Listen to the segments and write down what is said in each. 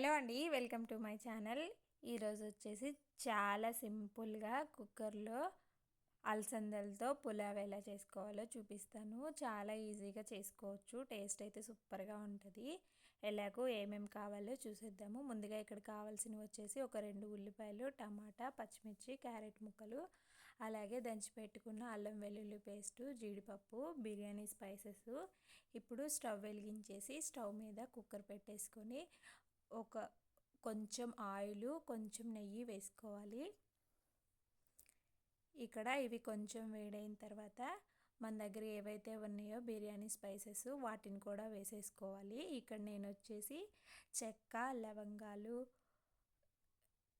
Hello అండి welcome to my channel. ఈరోజు వచ్చేసి చాలా సింపుల్గా కుక్కర్లో అలసందలతో పులావ్ ఎలా చేసుకోవాలో చూపిస్తాను. చాలా ఈజీగా చేసుకోవచ్చు టేస్ట్ అయితే సూపర్గా ఉంటుంది. ఎలాగో ఏమేమి కావాలో చూసేద్దాము. ముందుగా ఇక్కడ కావాల్సినవి వచ్చేసి ఒక రెండు ఉల్లిపాయలు టమాటా పచ్చిమిర్చి క్యారెట్ ముక్కలు అలాగే దంచి పెట్టుకున్న అల్లం వెల్లుల్లి పేస్టు జీడిపప్పు బిర్యానీ స్పైసెస్. ఇప్పుడు స్టవ్ వెలిగించేసి స్టవ్ మీద కుక్కర్ పెట్టేసుకొని ఒక కొంచెం ఆయిల్ కొంచెం నెయ్యి వేసుకోవాలి. ఇక్కడ ఇవి కొంచెం వేడైన తర్వాత మన దగ్గర ఏవైతే ఉన్నాయో బిర్యానీ స్పైసెస్ వాటిని కూడా వేసేసుకోవాలి. ఇక్కడ నేను వచ్చేసి చెక్క లవంగాలు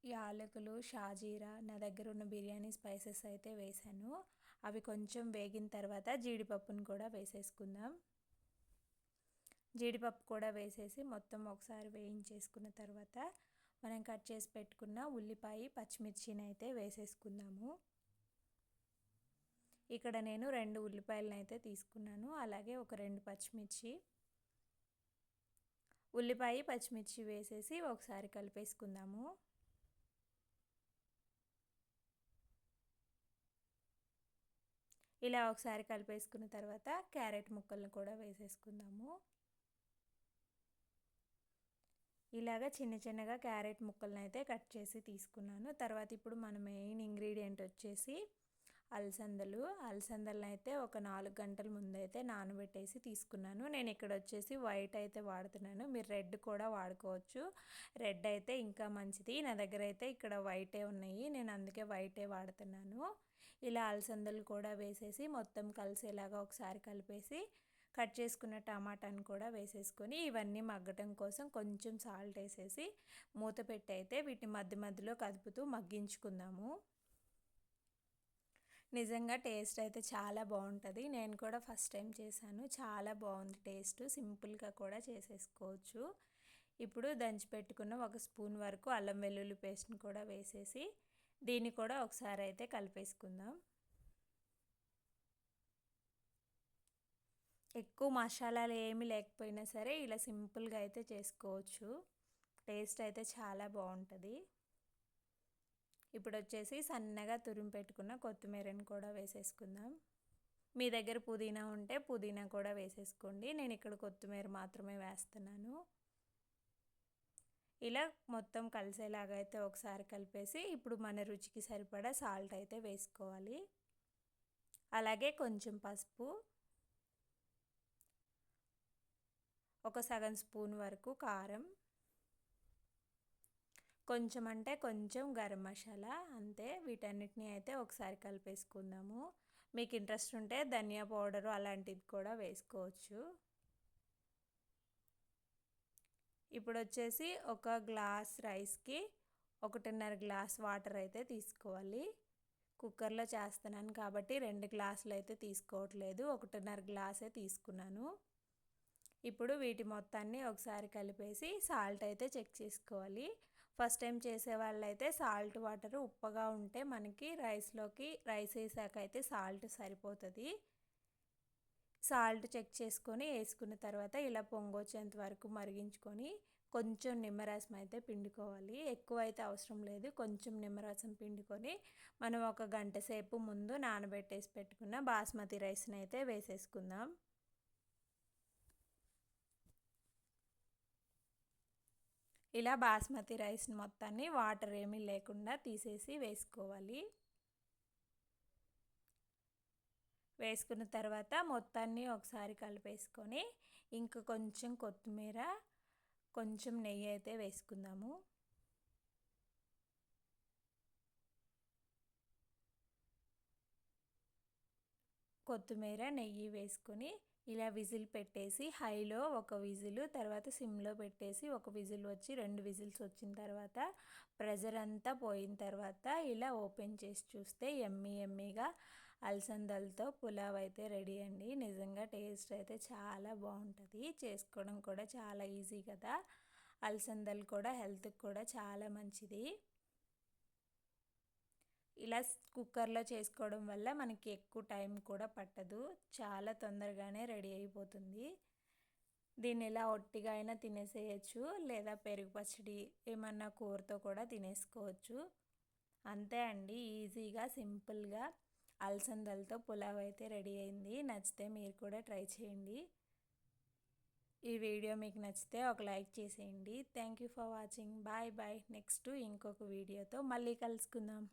యాలకులు షాజీరా నా దగ్గర ఉన్న బిర్యానీ స్పైసెస్ అయితే వేసాను. అవి కొంచెం వేగిన తర్వాత జీడిపప్పును కూడా వేసేసుకుందాం. జీడిపప్పు కూడా వేసేసి మొత్తం ఒకసారి వేయించేసుకున్న తర్వాత మనం కట్ చేసి పెట్టుకున్న ఉల్లిపాయ పచ్చిమిర్చిని అయితే వేసేసుకుందాము. ఇక్కడ నేను రెండు ఉల్లిపాయలను అయితే తీసుకున్నాను. అలాగే ఒక రెండు పచ్చిమిర్చి ఉల్లిపాయ పచ్చిమిర్చి వేసేసి ఒకసారి కలిపేసుకుందాము. ఇలా ఒకసారి కలిపేసుకున్న తర్వాత క్యారెట్ ముక్కలను కూడా వేసేసుకుందాము. ఇలాగ చిన్న చిన్నగా క్యారెట్ ముక్కలను అయితే కట్ చేసి తీసుకున్నాను. తర్వాత ఇప్పుడు మన మెయిన్ ఇంగ్రీడియంట్ వచ్చేసి అలసందలు. అలసందలను అయితే ఒక నాలుగు గంటల ముందైతే నానబెట్టేసి తీసుకున్నాను. నేను ఇక్కడ వచ్చేసి వైట్ అయితే వాడుతున్నాను. మీరు రెడ్ కూడా వాడుకోవచ్చు. రెడ్ అయితే ఇంకా మంచిది. నా దగ్గర అయితే ఇక్కడ వైటే ఉన్నాయి. నేను అందుకే వైటే వాడుతున్నాను. ఇలా అలసందలు కూడా వేసేసి మొత్తం కలిసేలాగా ఒకసారి కలిపేసి కట్ చేసుకున్న టమాటాను కూడా వేసేసుకొని ఇవన్నీ మగ్గటం కోసం కొంచెం సాల్ట్ వేసేసి మూత పెట్టి అయితే వీటిని మధ్య మధ్యలో కదుపుతూ మగ్గించుకుందాము. నిజంగా టేస్ట్ అయితే చాలా బాగుంటుంది. నేను కూడా ఫస్ట్ టైం చేశాను. చాలా బాగుంది టేస్ట్. సింపుల్గా కూడా చేసేసుకోవచ్చు. ఇప్పుడు దంచి పెట్టుకున్న ఒక స్పూన్ వరకు అల్లం వెల్లుల్లి పేస్ట్ని కూడా వేసేసి దీన్ని కూడా ఒకసారి అయితే కలిపేసుకుందాం. ఎక్కువ మసాలాలు ఏమి లేకపోయినా సరే ఇలా సింపుల్గా అయితే చేసుకోవచ్చు. టేస్ట్ అయితే చాలా బాగుంటుంది. ఇప్పుడు వచ్చేసి సన్నగా తురిమి పెట్టుకున్న కొత్తిమీరని కూడా వేసేసుకుందాం. మీ దగ్గర పుదీనా ఉంటే పుదీనా కూడా వేసేసుకోండి. నేను ఇక్కడ కొత్తిమీర మాత్రమే వేస్తున్నాను. ఇలా మొత్తం కలిసేలాగా అయితే ఒకసారి కలిపేసి ఇప్పుడు మన రుచికి సరిపడా సాల్ట్ అయితే వేసుకోవాలి. అలాగే కొంచెం పసుపు. ఒక సగం స్పూన్ వరకు కారం. కొంచెం అంటే కొంచెం గరం మసాలా అంతే. వీటన్నిటిని అయితే ఒకసారి కలిపేసుకుందాము. మీకు ఇంట్రెస్ట్ ఉంటే ధనియా పౌడరు అలాంటిది కూడా వేసుకోవచ్చు. ఇప్పుడు వచ్చేసి ఒక గ్లాస్ రైస్కి ఒకటిన్నర గ్లాస్ వాటర్ అయితే తీసుకోవాలి. కుక్కర్లో చేస్తున్నాను కాబట్టి రెండు గ్లాసులు అయితే తీసుకోవట్లేదు. ఒకటిన్నర గ్లాసే తీసుకున్నాను. ఇప్పుడు వీటి మొత్తాన్ని ఒకసారి కలిపేసి సాల్ట్ అయితే చెక్ చేసుకోవాలి. ఫస్ట్ టైం చేసే వాళ్ళైతే సాల్ట్ వాటర్ ఉప్పగా ఉంటే మనకి రైస్లోకి రైస్ వేసాక అయితే సాల్ట్ సరిపోతుంది. సాల్ట్ చెక్ చేసుకొని వేసుకున్న తర్వాత ఇలా పొంగొచ్చేంత వరకు మరిగించుకొని కొంచెం నిమ్మరసం అయితే పిండుకోవాలి. ఎక్కువ అయితే అవసరం లేదు. కొంచెం నిమ్మరసం పిండుకొని మనం ఒక గంట సేపు ముందు నానబెట్టేసి పెట్టుకున్న బాస్మతి రైస్ని అయితే వేసేసుకుందాం. ఇలా బాస్మతి రైస్ మొత్తాన్ని వాటర్ ఏమీ లేకుండా తీసేసి వేసుకోవాలి. వేసుకున్న తర్వాత మొత్తాన్ని ఒకసారి కలిపేసుకొని ఇంకా కొంచెం కొత్తిమీర కొంచెం నెయ్యి అయితే వేసుకుందాము. కొత్తిమీర నెయ్యి వేసుకొని ఇలా విజిల్ పెట్టేసి హైలో ఒక విజిల్ తర్వాత సిమ్లో పెట్టేసి ఒక విజిల్ వచ్చి రెండు విజిల్స్ వచ్చిన తర్వాత ప్రెజర్ అంతా పోయిన తర్వాత ఇలా ఓపెన్ చేసి చూస్తే ఎమ్మీ ఎమ్మీగా అలసందలతో పులావ్ అయితే రెడీ అండి. నిజంగా టేస్ట్ అయితే చాలా బాగుంటుంది. చేసుకోవడం కూడా చాలా ఈజీ కదా. అలసందలు కూడా హెల్త్కి కూడా చాలా మంచిది. ఇలా కుక్కర్లో చేసుకోవడం వల్ల మనకి ఎక్కువ టైం కూడా పట్టదు. చాలా తొందరగానే రెడీ అయిపోతుంది. దీన్ని ఇలా ఒట్టిగా అయినా తినేసేయచ్చు. లేదా పెరుగు పచ్చడి ఏమన్నా కూరతో కూడా తినేసుకోవచ్చు. అంతే అండి. ఈజీగా సింపుల్గా అలసందలతో పులావ్ అయితే రెడీ అయింది. నచ్చితే మీరు కూడా ట్రై చేయండి. ఈ వీడియో మీకు నచ్చితే ఒక లైక్ చేసేయండి. Thank you for watching. Bye bye. Next ఇంకొక వీడియోతో మళ్ళీ కలుసుకుందాం.